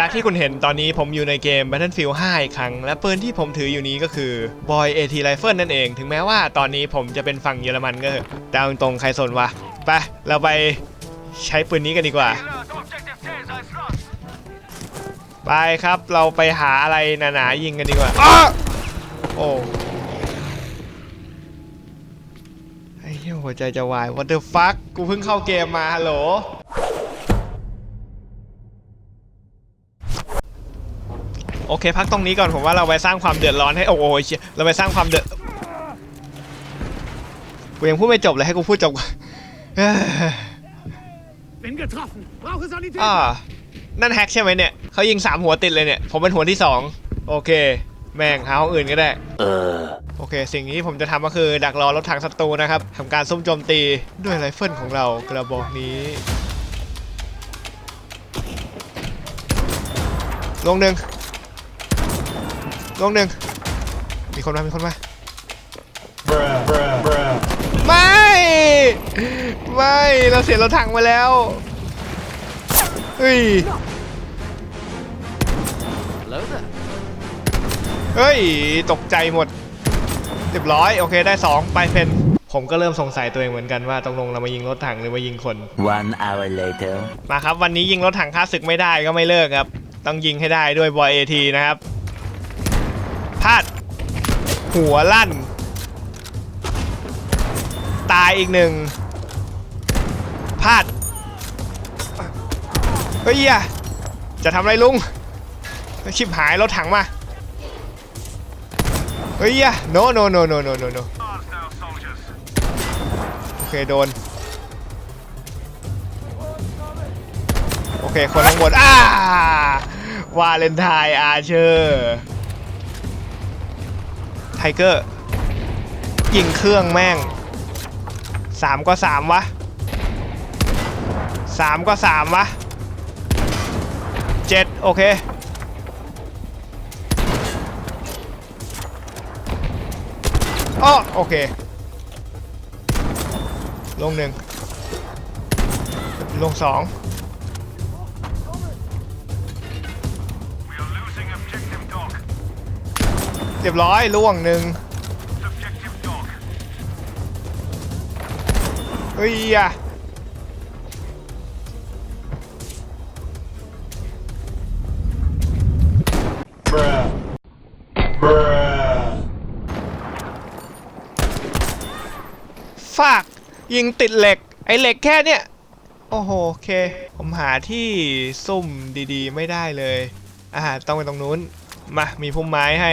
จากที่คุณเห็นตอนนี้ผมอยู่ในเกม Battlefield 5 อีกครั้ง และปืนที่ผมถืออยู่นี้ก็คือ Boy AT Rifle นั่นเอง ถึงแม้ว่าตอนนี้ผมจะเป็นฝั่งเยอรมันก็เถอะแต่เอาตรงๆใครสนวะ ไป เราไปใช้ปืนนี้กันดีกว่า ไปครับเราไปหาอะไรหนาๆยิงกันดีกว่าอ้าโอ้ไอ้เหี้ยหัวใจจะวาย what the fuck กูเพิ่งเข้าเกมมาฮัลโหล โอเค พักตรงนี้ก่อนผมว่าเราไปสร้างความเดือดร้อนให้โอ้โหเชี่ยเราไปสร้างความเดือดกูยังพูดไม่จบเลยให้กูพูดจบก่อนเอ้ย Bin getroffen. Brauche Sanität. อ่านั่นแฮกใช่ไหมเนี่ยเขายิงสามหัวติดเลยเนี่ย ผมเป็นหัวที่สองโอเค แม่งหาห้องอื่นก็ได้เออโอเค สิ่งที่ผมจะทำก็คือดักรอรถถังศัตรูนะครับทำการซุ่มโจมตีด้วยไรเฟิลของเรากระบอกนี้ลงหนึ่ง ลงหนึ่งมีคนมา มีคนมา ไม่ ไม่ เราเสียรถถังมาแล้วเฮ้ย เฮ้ย ตกใจหมดเรียบร้อย โอเค ได้ 2 ไปเพนผมก็เริ่มสงสัยตัวเองเหมือนกันว่าตกลงเรามายิงรถถังหรือมายิงคน one hour later มาครับ วันนี้ยิงรถถังค่าศึกไม่ได้ก็ไม่เลิกครับ ต้องยิงให้ได้ด้วยบอยเอทีนะครับ พลาด หัวลั่น ตายอีกหนึ่งพลาด เฮ้ยจะทำอะไรลุงชิบหายรถถังมา เฮ้ยอะ no no no no no no โอเคโดน โอเค คนข้างบนอ้าวาเลนไทน์อาเชอร์ ไทเกอร์ ยิงเครื่องแม่งสามก็สามวะสามก็สามวะเจ็ดโอเคอ้อโอเค ลงหนึ่งลงสอง รียบร้อยล่วงหนึ่งเฮ้ยอะฟากยิงติดเหล็ก ไอเหล็กแค่เนี้ยโอ้โหโอเค ผมหาที่ซุ่มดีๆ ไม่ได้เลย อ่าต้องไปตรงนู้น มา มีพุ่มไม้ให้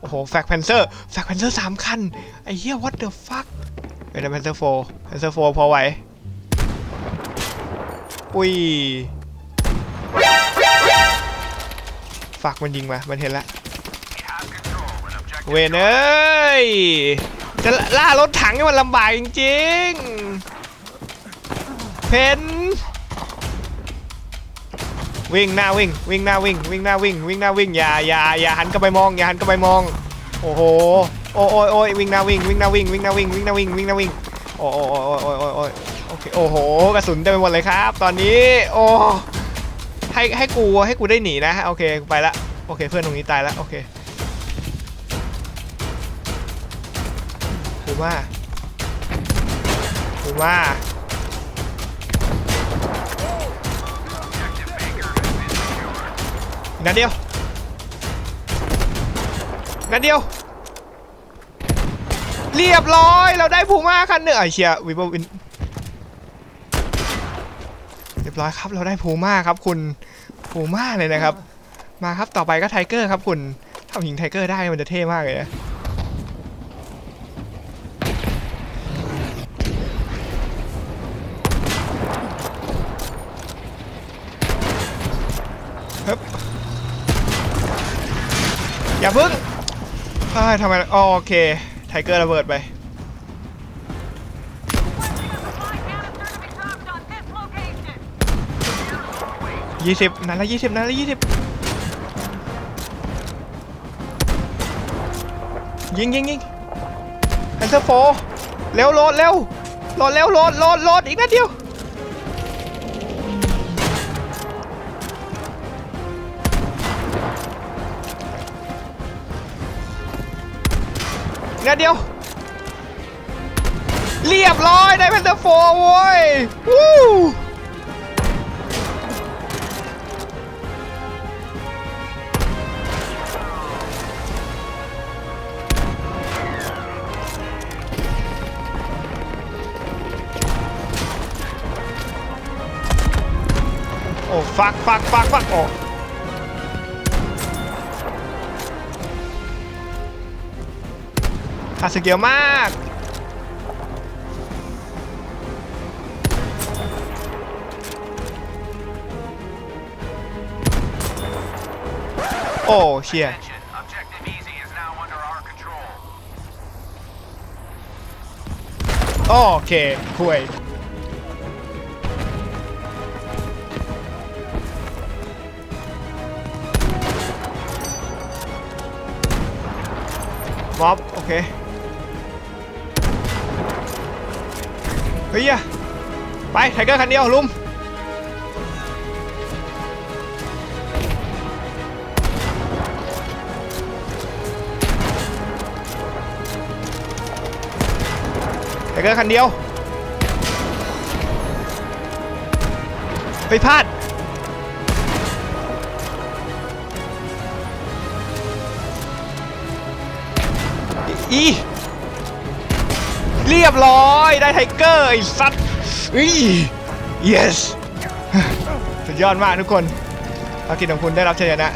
โอ้โห แฟกแพนเซอร์ แฟกแพนเซอร์สามคัน ไอ้เหี้ย what the fuck เป็นแพนเซอร์โฟแพนเซอร์โฟพอไหว อุ้ยฝักมันยิงมา มันเห็นละ เวนเอ้ย จะล่ารถถังนี่มันลำบากจริงๆ เพน วิ่งหน้าวิ่ง วิ่งหน้าวิ่ง วิ่งหน้าวิ่ง วิ่งหน้าวิ่งอย่าอย่าอย่าหันกลับไปมองอย่าหันกลับไปมอง โอ้โหโอ้ยโอ้ยวิ่งหน้าวิ่งวิ่งหน้าวิ่งวิ่งหน้าวิ่งวิ่งหน้าวิ่งวิ่งหน้าวิ่งโอ้โอ้โอ้โอ้โอ้โอ้โอเคโอ้โหกระสุนเต็มไปหมดเลยครับ ตอนนี้โอ้ให้ให้กูให้กูได้หนีนะโอเคกูไปละโอเคเพื่อนตรงนี้ตายละโอเคกูว่ากูว่า นัดเดียวนัดเดียว เรียบร้อย เราได้พูม่าคันหนึ่งไอเชียวิบวิน เรียบร้อยครับ เราได้พูม่าครับ คุณพูม่าเลยนะครับ มาครับ ต่อไปก็ไทเกอร์ครับ คุณทำหญิงไทเกอร์ได้มันจะเท่มากเลยนะ อย่าพึ่งเฮ้ยทำไมอ๋อโอเค ไทเกอร์ระเบิดไป ยี่สิบนัดละยี่สิบนัดละยี่สิบยิงยิงยิงแพนเซอร์โฟเร็วโหลดเร็วโหลดเร็วโหลดโหลดโหลดอีกนัดเดียว นัดเดียว เรียบร้อยได้แพนเตอร์โฟโว้ยวู้โอ้ ฟัก ฟัก ฟัก ฟัก โอ้ ขาดสกิลมาก โอ้เชียโอเคคุยม็อบโอเค เฮ้ยอะไปไทเกอร์คันเดียวลุมไทเกอร์คันเดียวไปพลาดอี เรียบร้อยได้ไทเกอร์ไอ้สัตว์อี yes สุดยอดมากทุกคนภารกิจของคุณได้รับชัยชนะ